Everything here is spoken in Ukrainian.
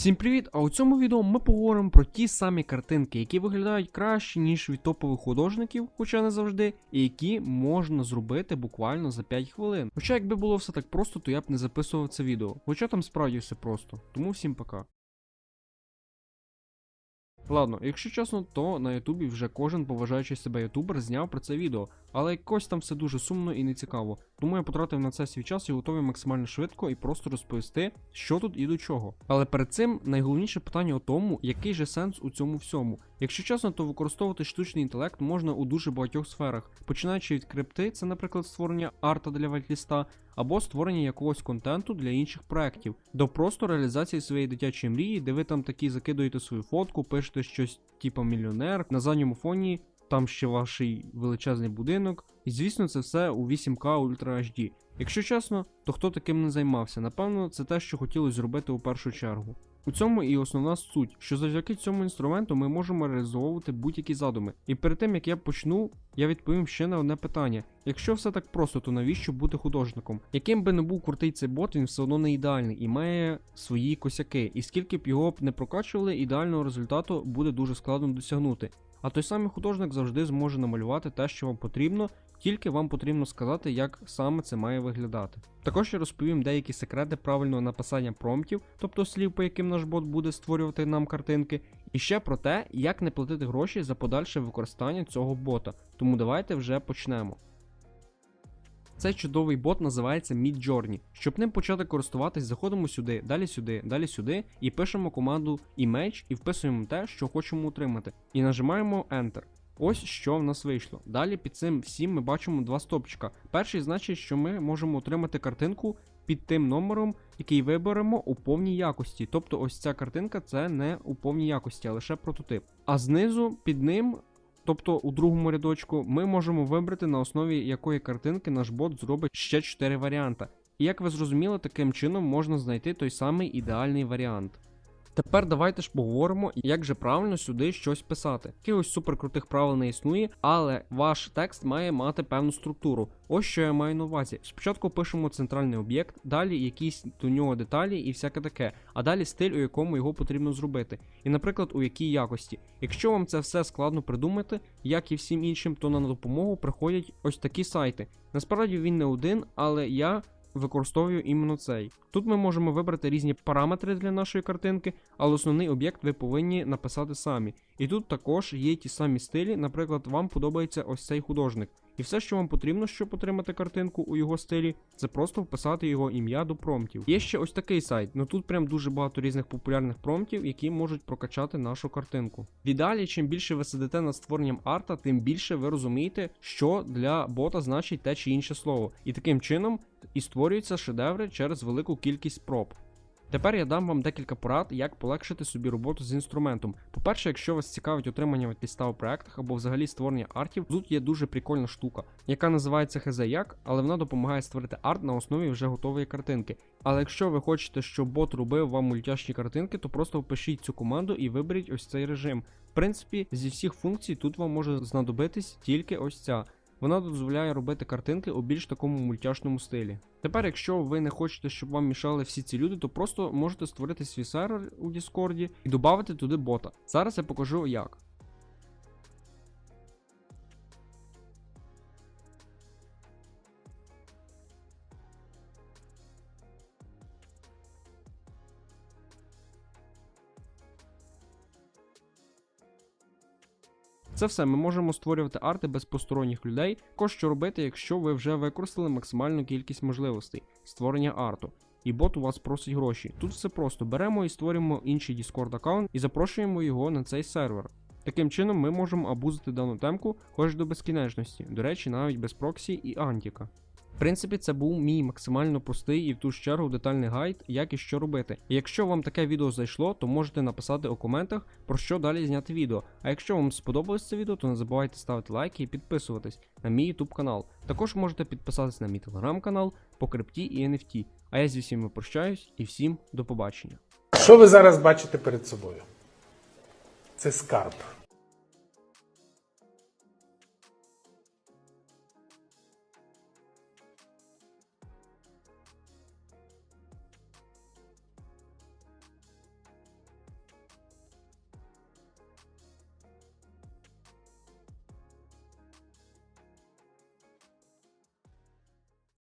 Всім привіт! А у цьому відео ми поговоримо про ті самі картинки, які виглядають краще, ніж від топових художників, хоча не завжди, і які можна зробити буквально за 5 хвилин. Хоча якби було все так просто, то я б не записував це відео. Хоча там справді все просто. Тому всім пока. Ладно, якщо чесно, то на Ютубі вже кожен поважаючий себе ютубер зняв про це відео, але якось там все дуже сумно і нецікаво. Тому я потратив на це свій час і готовий максимально швидко і просто розповісти, що тут і до чого. Але перед цим найголовніше питання у тому, який же сенс у цьому всьому. Якщо чесно, то використовувати штучний інтелект можна у дуже багатьох сферах, починаючи від крипти, це, наприклад, створення арта для вайтліста, або створення якогось контенту для інших проєктів, до просто реалізації своєї дитячої мрії, де ви там такі закидуєте свою фотку, пишете щось типу мільйонер, на задньому фоні там ще ваш величезний будинок. І звісно, це все у 8К Ultra HD. Якщо чесно, то хто таким не займався? Напевно, це те, що хотілося зробити у першу чергу. У цьому і основна суть, що завдяки цьому інструменту ми можемо реалізовувати будь-які задуми. І перед тим як я почну, я відповім ще на одне питання: якщо все так просто, то навіщо бути художником? Яким би не був крутий цей бот, він все одно не ідеальний і має свої косяки. І скільки б його не прокачували, ідеального результату буде дуже складно досягнути. А той самий художник завжди зможе намалювати те, що вам потрібно, тільки вам потрібно сказати, як саме це має виглядати. Також я розповім деякі секрети правильного написання промптів, тобто слів, по яким наш бот буде створювати нам картинки, і ще про те, як не платити гроші за подальше використання цього бота. Тому давайте вже почнемо. Цей чудовий бот називається Midjourney. Щоб ним почати користуватись, заходимо сюди, далі сюди, далі сюди, і пишемо команду image і вписуємо те, що хочемо отримати. І нажимаємо Enter. Ось що в нас вийшло. Далі під цим всім ми бачимо два стопчика. Перший значить, що ми можемо отримати картинку під тим номером, який виберемо у повній якості. Тобто ось ця картинка це не у повній якості, а лише прототип. А знизу під ним. Тобто у другому рядочку ми можемо вибрати на основі якої картинки наш бот зробить ще 4 варіанти. І як ви зрозуміли, таким чином можна знайти той самий ідеальний варіант. Тепер давайте ж поговоримо, як же правильно сюди щось писати. Якихось суперкрутих правил не існує, але ваш текст має мати певну структуру. Ось що я маю на увазі. Спочатку пишемо центральний об'єкт, далі якісь до нього деталі і всяке таке, а далі стиль, у якому його потрібно зробити. І, наприклад, у якій якості. Якщо вам це все складно придумати, як і всім іншим, то на допомогу приходять ось такі сайти. Насправді він не один, але я використовую іменно цей. Тут ми можемо вибрати різні параметри для нашої картинки, але основний об'єкт ви повинні написати самі. І тут також є ті самі стилі, наприклад, вам подобається ось цей художник. І все, що вам потрібно, щоб отримати картинку у його стилі, це просто вписати його ім'я до промптів. Є ще ось такий сайт, ну тут прям дуже багато різних популярних промптів, які можуть прокачати нашу картинку. В ідеалі, чим більше ви сидите над створенням арта, тим більше ви розумієте, що для бота значить те чи інше слово. І таким чином і створюються шедеври через велику кількість проб. Тепер я дам вам декілька порад, як полегшити собі роботу з інструментом. По-перше, якщо вас цікавить отримання витліста у проектах або взагалі створення артів, тут є дуже прикольна штука, яка називається хз як, але вона допомагає створити арт на основі вже готової картинки. Але якщо ви хочете, щоб бот робив вам мультяшні картинки, то просто впишіть цю команду і виберіть ось цей режим. В принципі, зі всіх функцій тут вам може знадобитись тільки ось ця. Вона дозволяє робити картинки у більш такому мультяшному стилі. Тепер, якщо ви не хочете, щоб вам мішали всі ці люди, то просто можете створити свій сервер у Діскорді і додати туди бота. Зараз я покажу як. Це все ми можемо створювати арти без посторонніх людей. Що робити, якщо ви вже використали максимальну кількість можливостей створення арту. І бот у вас просить гроші. Тут все просто беремо і створюємо інший Discord аккаунт і запрошуємо його на цей сервер. Таким чином ми можемо абузити дану темку хоч до безкінечності, до речі, навіть без проксі і антіка. Принципі, це був мій максимально простий і в ту ж чергу детальний гайд, як і що робити. Якщо вам таке відео зайшло, то можете написати у коментах, про що далі зняти відео. А якщо вам сподобалось це відео, то не забувайте ставити лайки і підписуватись на мій YouTube канал. Також можете підписатись на мій телеграм-канал по крипті і NFT. А я зі всіми прощаюсь і всім до побачення. Що ви зараз бачите перед собою? Це скарб.